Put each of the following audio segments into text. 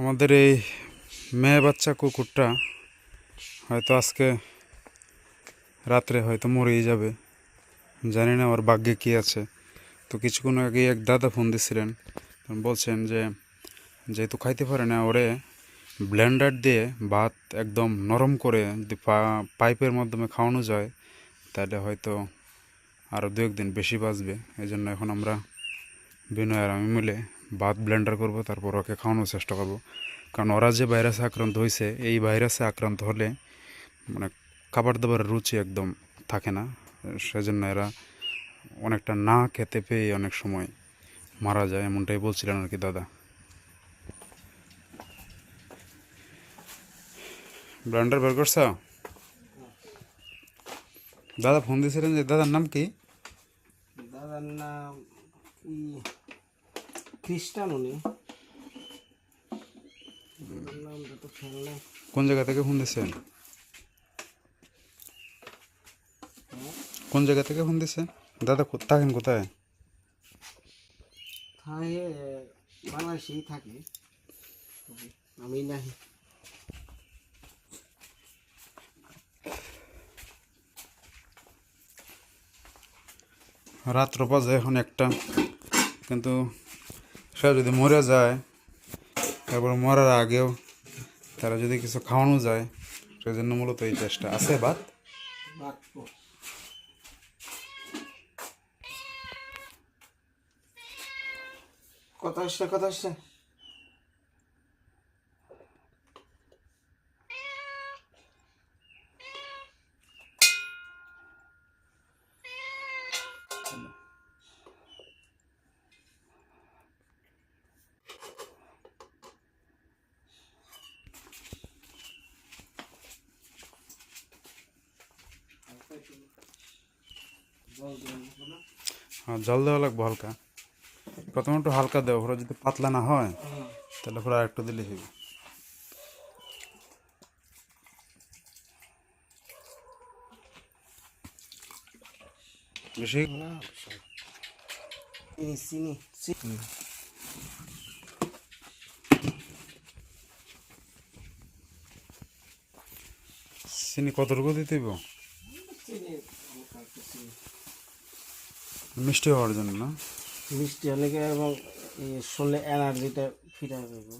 আমাদের এই মেয়ে বাচ্চা কুকুরটা হয়তো আজকে রাত্রে হয়তো মরেই যাবে। জানি না ওর ভাগ্যে কী আছে। তো কিছুক্ষণ আগে এক দাদা ফোন দিছিলেন। বলছেন যে, যেহেতু খাইতে পারে না, ওরে ব্লেন্ডার দিয়ে ভাত একদম নরম করে যদি পাইপের মাধ্যমে খাওয়ানো যায়, তাহলে হয়তো আরও দু একদিন বেশি বাঁচবে। এই জন্য এখন আমরা বিনয় আর আমি মিলে ভাত ব্লেন্ডার করব, তারপর ওকে খাওয়ানোর চেষ্টা করব। কারণ ওরা যে ভাইরাসে আক্রান্ত হয়েছে, এই ভাইরাসে আক্রান্ত হলে মানে খাবার দাবারের রুচি একদম থাকে না। সেজন্য এরা অনেকটা না খেতে পেয়ে অনেক সময় মারা যায়, এমনটাই বলছিলেন আর কি দাদা। ব্লেন্ডার বের করছ? দাদা ফোন দিয়েছিলেন যে, দাদার নাম কি? দাদার নাম কি? খ্রিস্টান উনি। নেই কোন জায়গা থেকে ফোন দিয়েছেন কোন জায়গা থেকে ফোন দিয়েছে দাদা থাকেন কোথায়? বাংলাদেশেই থাকে। আমি নাহি রাত্র বাজে এখন একটা কিন্তু সে যদি মরে যায়, তারপর মরার আগেও তারা যদি কিছু খাওয়ানো যায়, সেই জন্য মূলত এই চেষ্টা আছে বাদ কথা আসছে কথা আসছে হ্যাঁ জল দেওয়া লাগবে হালকা। প্রথমে একটু হালকা দেওয়া ওরা যদি পাতলা না হয়, তাহলে ওরা একটু দিলে হবে বেশি? চিনি চিনি কতটুকু দিতে চিনি মিষ্টি হওয়ার জন্য না? মিষ্টি হলে কি এবং এই শরীরে এনার্জিটা ফিরে আসবে?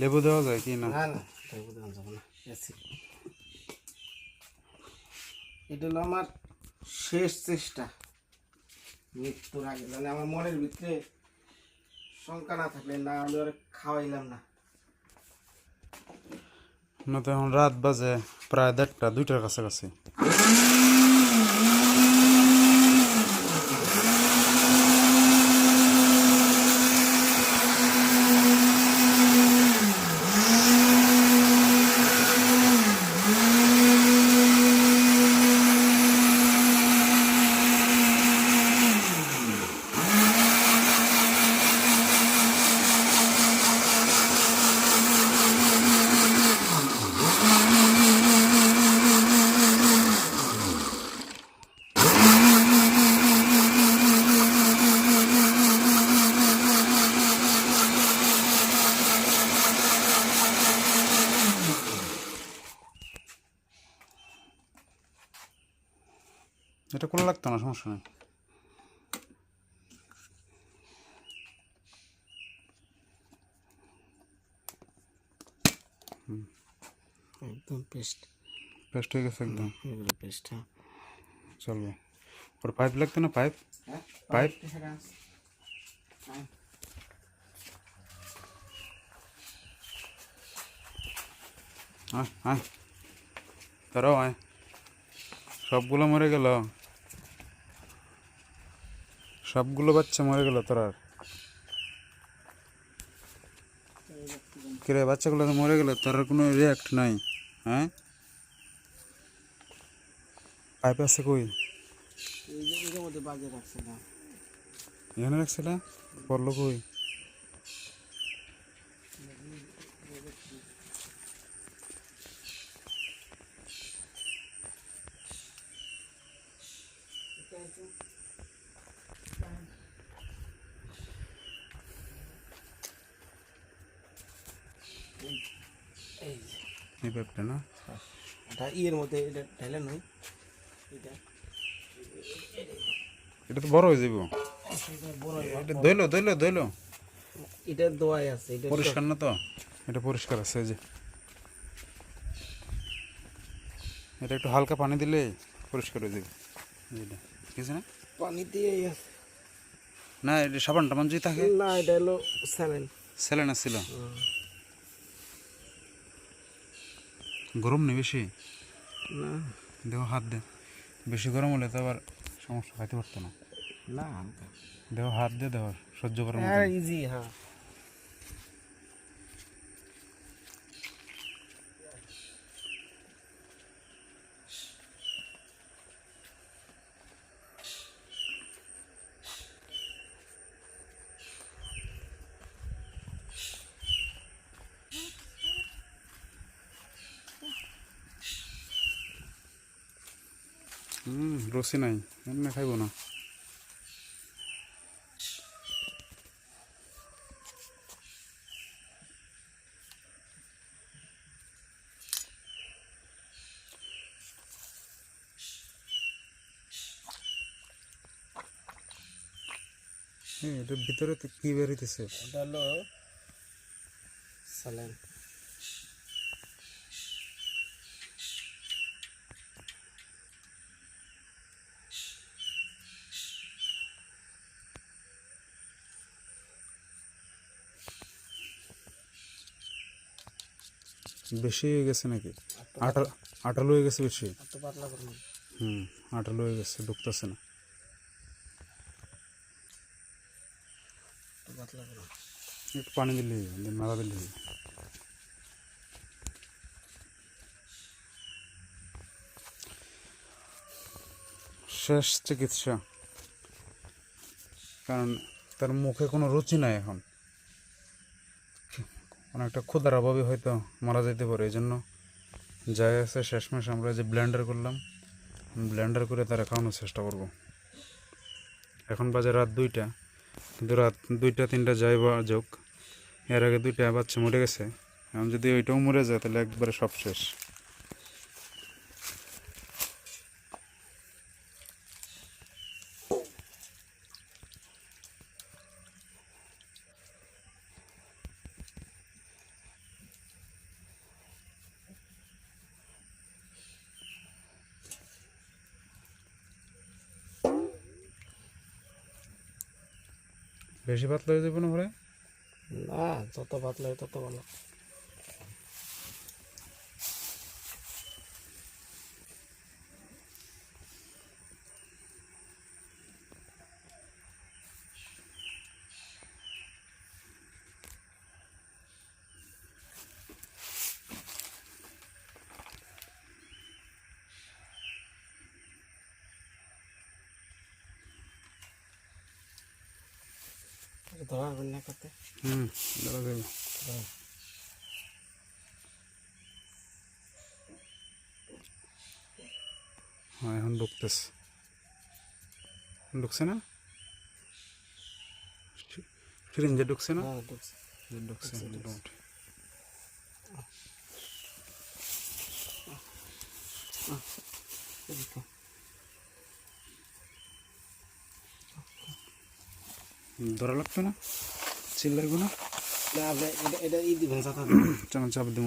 লেবু দেওয়া যায় কি না? না না তাই বোঝানো যাবে না এটা হলো আমার শেষ চেষ্টা মৃত্যুর আগে। মানে আমার মনের ভিতরে শঙ্কা না থাকলে না আমি ওরা খাওয়াইলাম না। না তো এখন রাত বাজে প্রায় দেড়টা দুইটার কাছাকাছি। লাগতো না সমস্যা নেই। একদম পেস্ট পেস্ট হয়ে গেছে একদম। এগুলো পেস্ট হ্যাঁ। চলবে। ওর পাইপ লাগতো না পাইপ হ্যাঁ পাইপ? হ্যাঁ। আয় আয়। তারাও আয়। সবগুলো মরে গেল। সবগুলো বাচ্চা মরে গেল তোর আর। কিরে বাচ্চাগুলো তো মরে গেল তোর আর কোনো রিয়াক্ট নাই হ্যাঁ? পাইপ আছে কই? এই যে এর মধ্যে বাজে রাখছে এখানে রাখছিল পড়ল কই? এই পাইপটা না? এটা ইয়ের মধ্যে এটা ঢেলে এটা এটা তো বড় হয়ে যাব এটা এটা দইলো দইলো দইলো এটা দোয়াই আছে এটা পরিষ্কার না তো এটা পরিষ্কার আছে যে। এটা একটু হালকা পানি দিলে পরিষ্কার হয়ে যাবে। এইটা ঠিক আছে না? পানি দিয়ে না এটা সাবান টাবান যদি থাকে? না এটা হলো স্যালেন স্যালেন গরম নেই বেশি? না। দেহ হাত দে। বেশি গরম হলে তো আবার সমস্যা খাইতে পারতো না। না দেহ হাত দে দেখো সহ্য করার মতো ইজি হ্যাঁ হুম রসি নাই এমনি খাইবো না। এটার ভিতরে কি বেরিতেছে এটা হলো স্যালেন বেশি হয়ে গেছে নাকি? আটা আটালো হয়ে গেছে বেশি? এত পাতলা করুন হুম আটালো হয়ে গেছে, ঢুকতেছে না। এত পাতলা করুন একটু পানি দিলে নাড়া দিলে শেষ চিকিৎসা। কারণ তার মুখে কোনো রুচি নাই এখন। অনেকটা ক্ষুদার অভাবে হয়তো মারা যেতে পারে এই জন্য যাই আছে শেষমেশ আমরা যে ব্লেন্ডার করলাম। ব্লেন্ডার করে তারা খাওয়ানোর চেষ্টা করব। এখন বাজে রাত দুইটা। কিন্তু রাত দুইটা, তিনটা যাই বা যোগ এর আগে দুইটা বাচ্চা মরে গেছে। এখন যদি ওইটাও মরে যায়, তাহলে একবারে সব শেষ। বেশি পাতলা হয়ে যাবে না ঘরে না যত পাতলা হয় তত ভালো। ধরা হবে না করতে হুম দাঁড়া যাবে হ্যাঁ এখন ঢুকতেছে ঢুকছে না ফিরিঞ্জে ঢুকছে না হ্যাঁ ঢুকছে ঢুকছে মোটামুটি এদিকে। ধরা লাগবে না চিল লাগবে না না এটা ই দিবেন চাপ দিব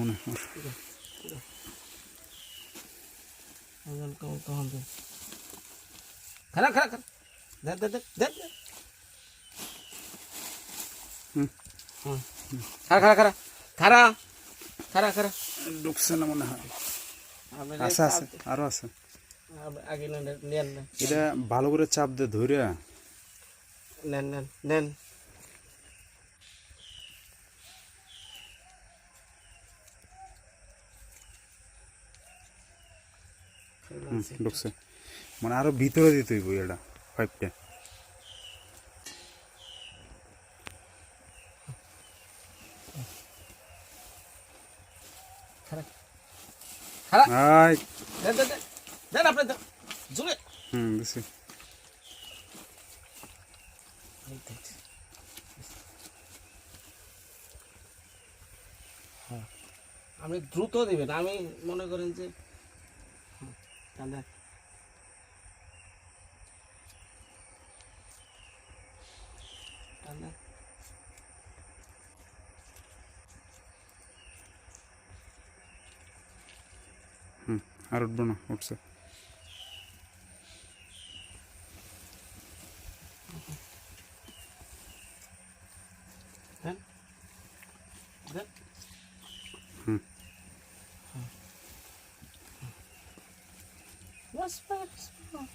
খারাপ খারাপ খারাপ দেখ। হুম। হুম। খারা খারা খারা খারা খারা না মনে হয়। আছে আছে আরও আছে। এটা ভালো করে চাপ দিয়ে ধরে নেন নেন নেন। ঢুকছে। মানে আরও ভিতরে দিতে হইব এটা পাইপটা। খারা খারা দেন দেন দেন। দেন আপনি জুড়ে হুম দিছি। আপনি দ্রুত দেবেন। আমি মনে করেন যে দেন। হুম আর উঠবো না উঠছে দেন। দেন। হুম। বাস, বাস, বাস।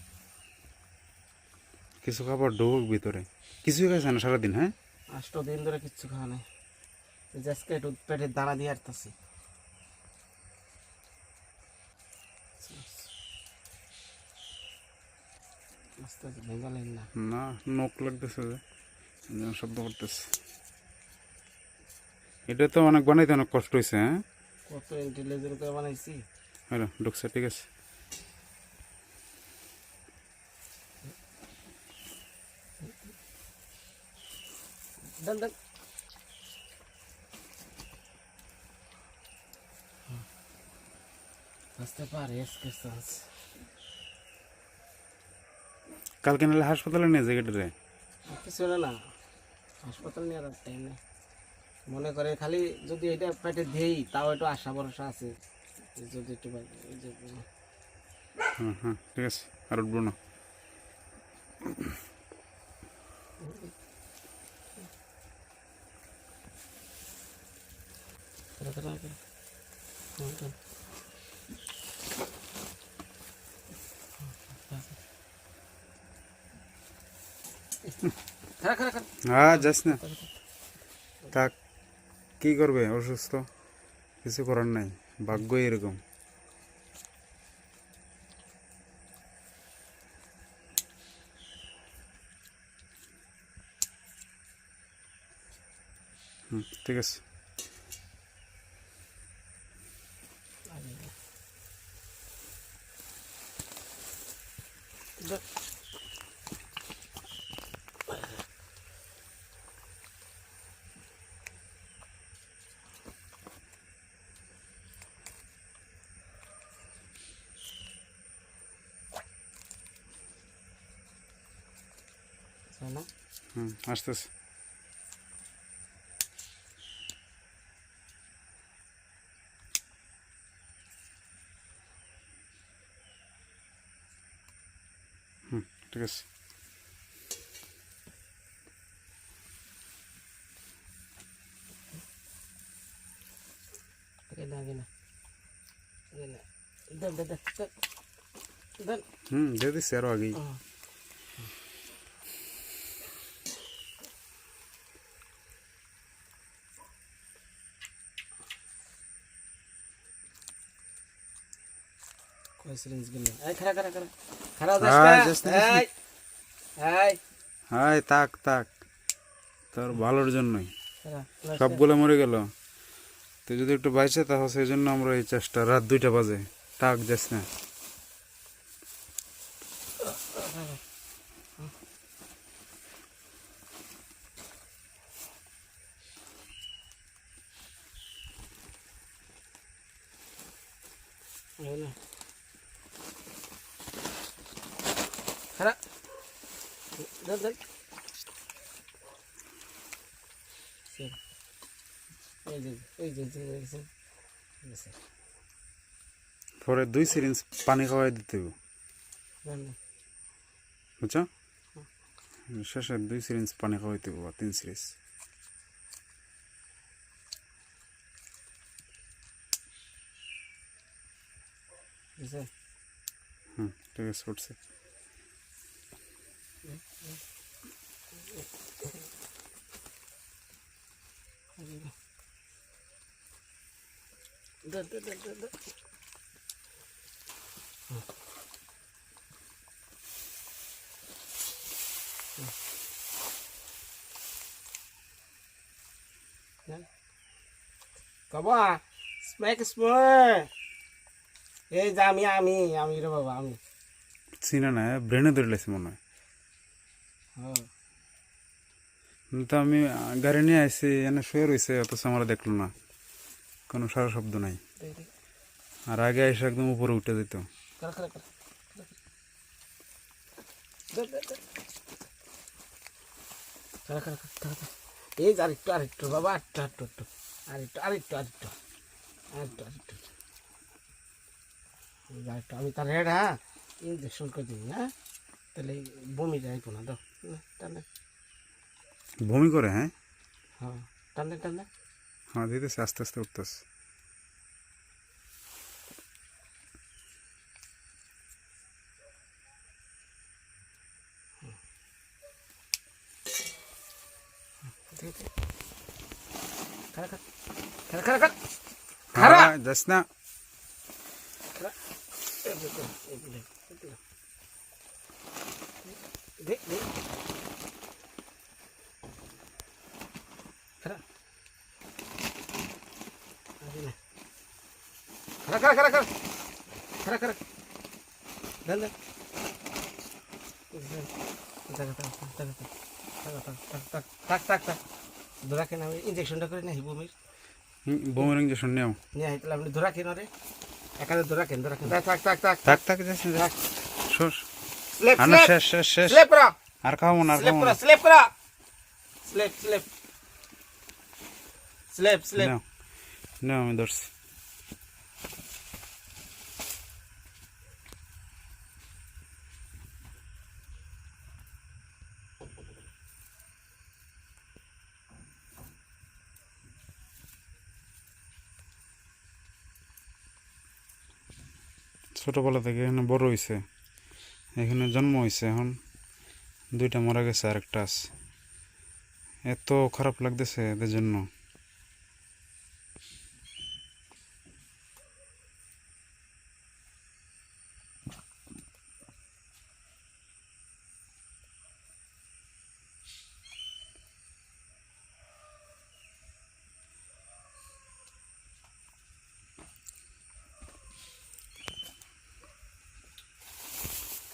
কিছু খাবার ঢোক ভিতরে। কিছুই খাইছে না সারাদিন হ্যাঁ? আষ্ট দিন ধরে কিচ্ছু খাওয়া নাই। একটু পেটের দিয়ে না। নখ লাগতেছে যে। শব্দ করতেছে। এটা তো অনেক বানাইতে অনেক কষ্ট হয়েছে হ্যাঁ? কত ইন্টেলিজেন্ট করে বানাইছি। হ্যালো ঢুকছে ঠিক আছে। আসতে পারে এসকে চান্স কালকে নাহলে হাসপাতালে নিয়ে যায় রে কিছু না না হাসপাতাল নিয়ে আর টাইম নেই। মনে করে খালি যদি এটা পেটে দেই তাও একটু আশা ভরসা আছে। যদি একটু হ্যাঁ হ্যাঁ ঠিক আছে। আর উঠবো না খারা খারা খারা। হুম, হুম। খারা খারা খারা হ্যাঁ যাস না। থাক কি করবে? অসুস্থ? কিছু করার নাই। ভাগ্য এরকম। ঠিক আছে দেখ। তাই না? হুম আসতেছে হুম ঠিক আছে আগে না, আগে না। আগে না। দেন, দেন, দেন, দেন। দেন। হুম দিয়ে দিচ্ছি আরও আগেই আহ। গেলেন? এই, খারা, খারা, খারা। খারা যাস না। যাস না, যাস না। এই, এই, হাই তাক তাক তোর ভালোর জন্যই। সবগুলো মরে গেল তুই যদি একটু বাইছে তাহলে সেই জন্য আমরা এই চেষ্টা রাত দুইটা বাজে তাক যাস না এই না। খারা। দেন, দেন। সে। এই যে, এই যে, এই যে, এই যে। এই যে, পরে দুই সিরিঞ্জ পানি খাওয়াই দিতে হবে। বুঝছ? শেষে দুই সিরিঞ্জ পানি খাওয়াইতে হবে তিন বুঝছে? হুম ঠিক আছে উঠছে। দেন, দেন, দেন, দেন, দেন। দেন। বাবা স্ম্যাক স্ম্যাক এই যে আমি আমি আমি রে বাবা আমি চিনা না ব্রেনে ধরে লাগছে মনে হয় হ্যাঁ তো আমি গাড়ি নিয়ে আসছি এনে শুয়ে রয়েছে অথচ আমরা দেখল না। কোনো সারা শব্দ নাই। আর আগে এসে একদম উপরে উঠে যেত। এই আরেকটু আরেকটু বাবা আরেকটু আরেকটু আরেকটু আরেকটু আরেকটু আরেকটু আরেকটু যে আরেকটু আমি তার হেড হ্যাঁ ইঞ্জেকশন করে দিই হ্যাঁ? তাহলে বমি যাইব না দাও না, বমি করে হ্যাঁ হ্যাঁ টানে টানে হ্যাঁ দিতেছে আস্তে আস্তে উঠতেছে ঠিক আছে খারা খারা খারা খারা খারা খারা হ্যাঁ যাস না দে দে খারা খারা খারা দেন দেন থাক থাক থাক। ধরা কেন ইঞ্জেকশনটা করে নাহি বমির? বমির ইঞ্জেকশন নেও নিয়ে হাইতলে আপনি ধরা কেন রে? এখানে ধরা কেন ধরা কেন? থাক থাক থাক থাক। থাক না স্লেপ শেষ শেষ শেষ। স্লেপ করা। আর খাব না আর স্লেপ না। স্লেপ করা। স্লেপ স্লেপ স্লেপ স্লেপ নাও। নাও আমি ধরছি। ছোটবেলা থেকে এখানে বড় হয়েছে এখানে জন্ম হয়েছে এখন। দুইটা মারা গেছে আর একটা আছে। এত খারাপ লাগতেছে এদের জন্য।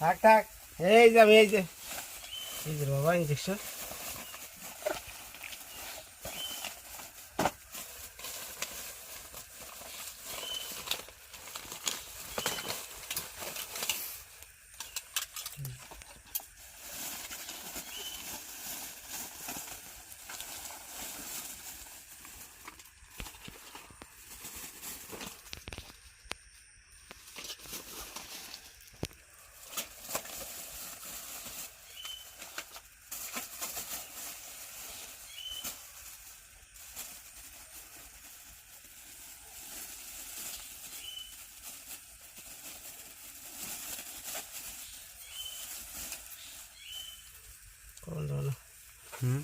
থাক থাক। এই যে এই যে। এই যে বাবা ইঞ্জেকশন কোন ধরনের হুম।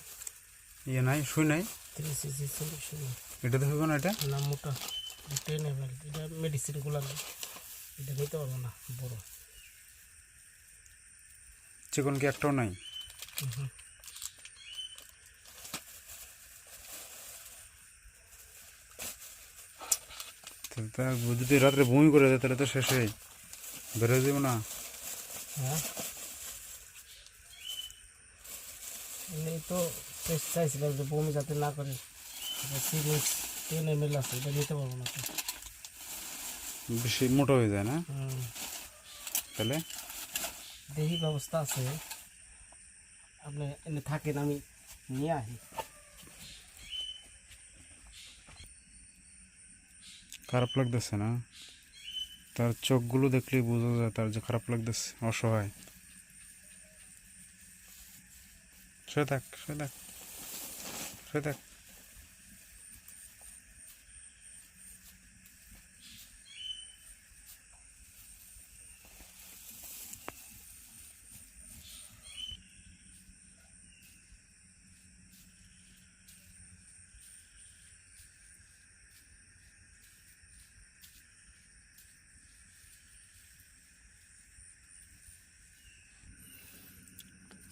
ইয়ে নাই শুই নাই? এটা তো হইব না এটা? না মোটা। এম এল এটা মেডিসিনগুলো না এটা নিতে পারব না বড়। চিকন কি একটাও নাই। যদি রাত্রে বমি করে দেয় তাহলে তো শেষেই বেরোয় যাব না। হ্যাঁ। এমনি তো টেস্ট চাইছিলাম যে বমি যাতে না করে। সিরিজ টেন এম এল আছে এটা নিতে পারব না তো। বেশি মোটা হয়ে যায় না? হুম। তাহলে? দেহি ব্যবস্থা আছে। আপনি এনে থাকেন আমি নিয়ে আসি। খারাপ লাগতেছে না? তার চোখগুলো দেখলেই বোঝা যায় তার যে খারাপ লাগতেছে অসহায়। শুয়ে থাক শুয়ে থাক শুয়ে থাক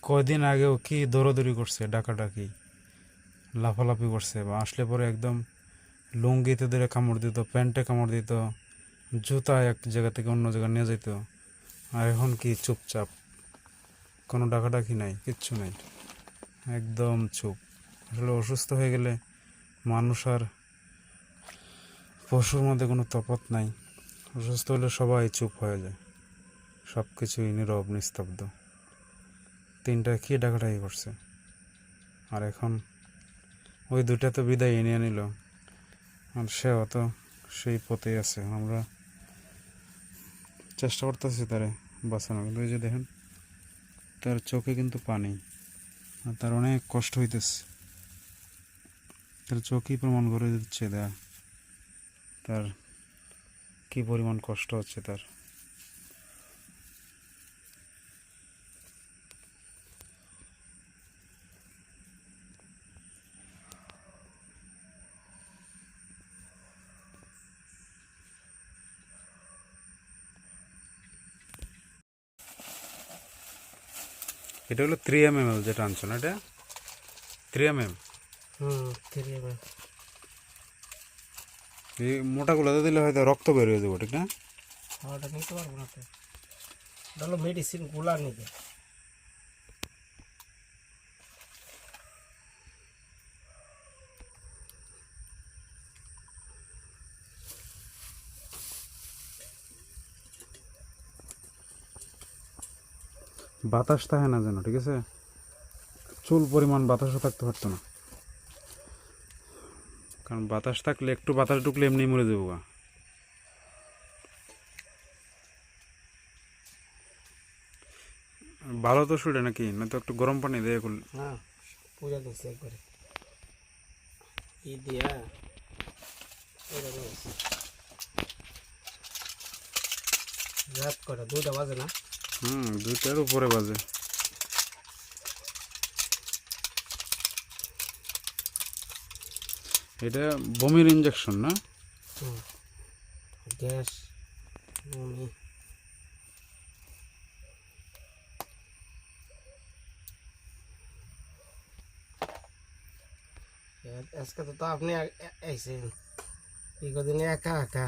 কয়দিন আগেও কি দৌড়াদৌড়ি করছে, ডাকাডাকি, লাফালাফি করছে, বা আসলে পরে একদম লুঙ্গিতে ধরে কামড় দিত, প্যান্টে কামড় দিত, জুতা এক জায়গা থেকে অন্য জায়গায় নিয়ে যেত আর এখন কি চুপচাপ? কোনো ডাকাডাকি নাই, কিচ্ছু নাই, একদম চুপ। আসলে অসুস্থ হয়ে গেলে মানুষ আর পশুর মধ্যে কোনো তফাৎ নাই। অসুস্থ হলে সবাই চুপ হয়ে যায় সব কিছুই নীরব, নিস্তব্ধ। তিনটা কি ডাকাটাই করছে। আর এখন ওই দুটা তো বিদায় এনে নিল আর সেও তো সেই পথেই আছে। আমরা চেষ্টা করতেছি তারে বাঁচানো কিন্তু ওই যে দেখেন, তার চোখে কিন্তু পানি আর তার অনেক কষ্ট হইতেছে। তার চোখই প্রমাণ করে দিচ্ছে দেয়া। তার কি পরিমাণ কষ্ট হচ্ছে তার। এটা হলো থ্রি এম এম এল যেটা আনছো না এটা? থ্রি এম এম এম এই মোটাগুলোতে দিলে হয়তো রক্ত বের হয়ে যাব ঠিক না? ওটা নিতে পারব না তো। মেডিসিনগুলা নিবে। বাতাস থাকে না যেন, ঠিক আছে? চুল পরিমাণ বাতাসও থাকতে পারতো না। কারণ বাতাস থাকলে, একটু বাতাস ঢুকলে এমনি মরে যাব গা। ভালো তো শুলে নাকি? না তো একটু গরম পানি দিয়ে করলে হ্যাঁ দিচ্ছে একবারে। দিয়া রাত কটা? দুইটা বাজে না? হুম, দুইটার উপরে বাজে। এটা বমির ইঞ্জেকশন না? গ্যাস আজকে তো আপনি আইছেন। এই কদিন একা একা।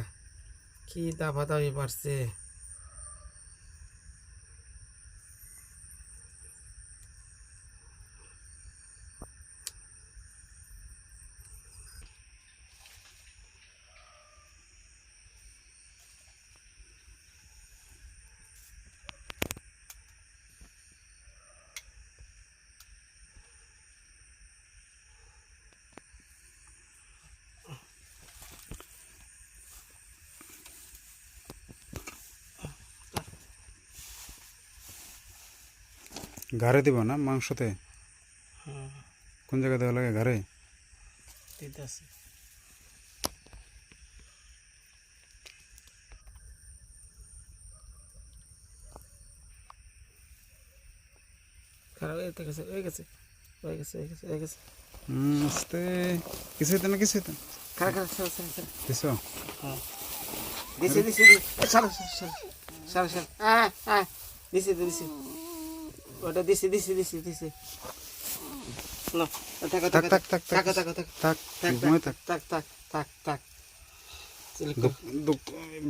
কি দাফাদাফি পারছে? ঘাড়ে দিব না মাংসতে? কোন জায়গায় দেওয়া লাগে? ঘাড়ে? দিতেছে। খারাপ হয়ে গেছে হয়ে গেছে হয়ে গেছে হয়ে গেছে হয়ে গেছে। হুম, আস্তে কিছু হইতে না কিছু হইতে না। খারাপ খারাপ সারা সারা সারা দিছো? হ্যাঁ। দিছে দিছে সারা সারা সারা সারা হ্যাঁ হ্যাঁ। দিছে দিছে। ওটা দিছে দিছে দিছে দিছে।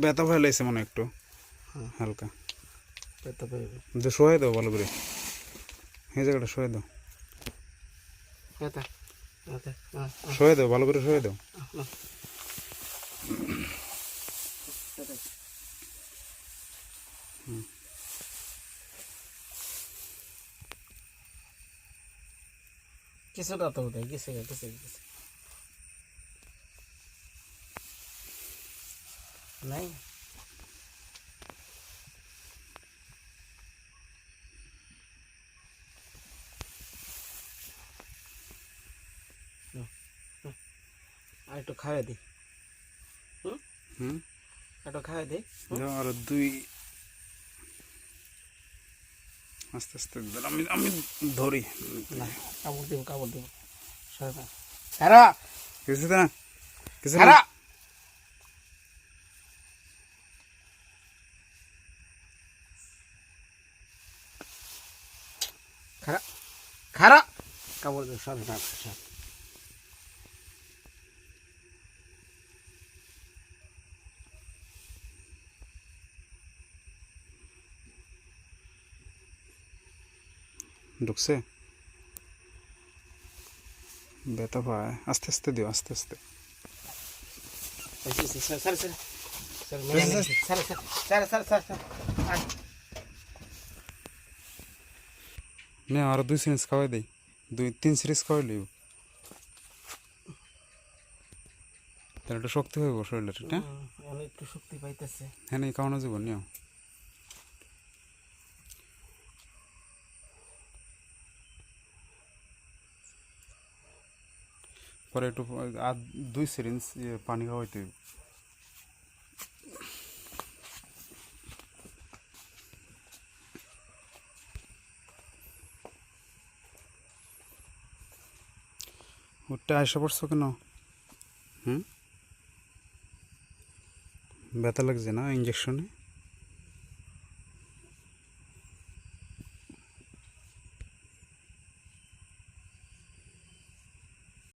ব্যথা ভয় লাগছে মনে একটু। হ্যাঁ। হালকা। শোয়াই দাও ভালো করে। এই জায়গাটা শোয়াই দাও। পেতে হ্যাঁ শোয়াই দাও ভালো করে শোয়াই দাও। কিছুটা তো উঠে গেছে গেছে গেছে নাই আর একটু খাওয়া দি হুম একটু খাওয়া দি যাও আর দুই আস্তে আস্তে দাঁড়া, আমি আমি ধরি। না কাপড় দিব কাপড় দিব সরে না হ্যাঁ কিছু না কিছু না। খারা খারা! খারা কাপড় দিব সব না সব ঢুকছে? ব্যথা পায়। আস্তে আস্তে দিও আস্তে আস্তে। নে, আরও দুই সিরিজ খাওয়াই দেই। দুই তিন সিরিজ খাওয়াই লইব। তাহলে একটু শক্তি হইব শরীরের একটু শক্তি পাইতেছে। হ্যাঁ খাওয়ানো যাব নিও পরে একটু, আর দুই সিরিঞ্জ পানি খাওয়াইতে। উঠতে আসা পড়ছো কেন? হুম? ব্যথা লাগছে না ইঞ্জেকশনে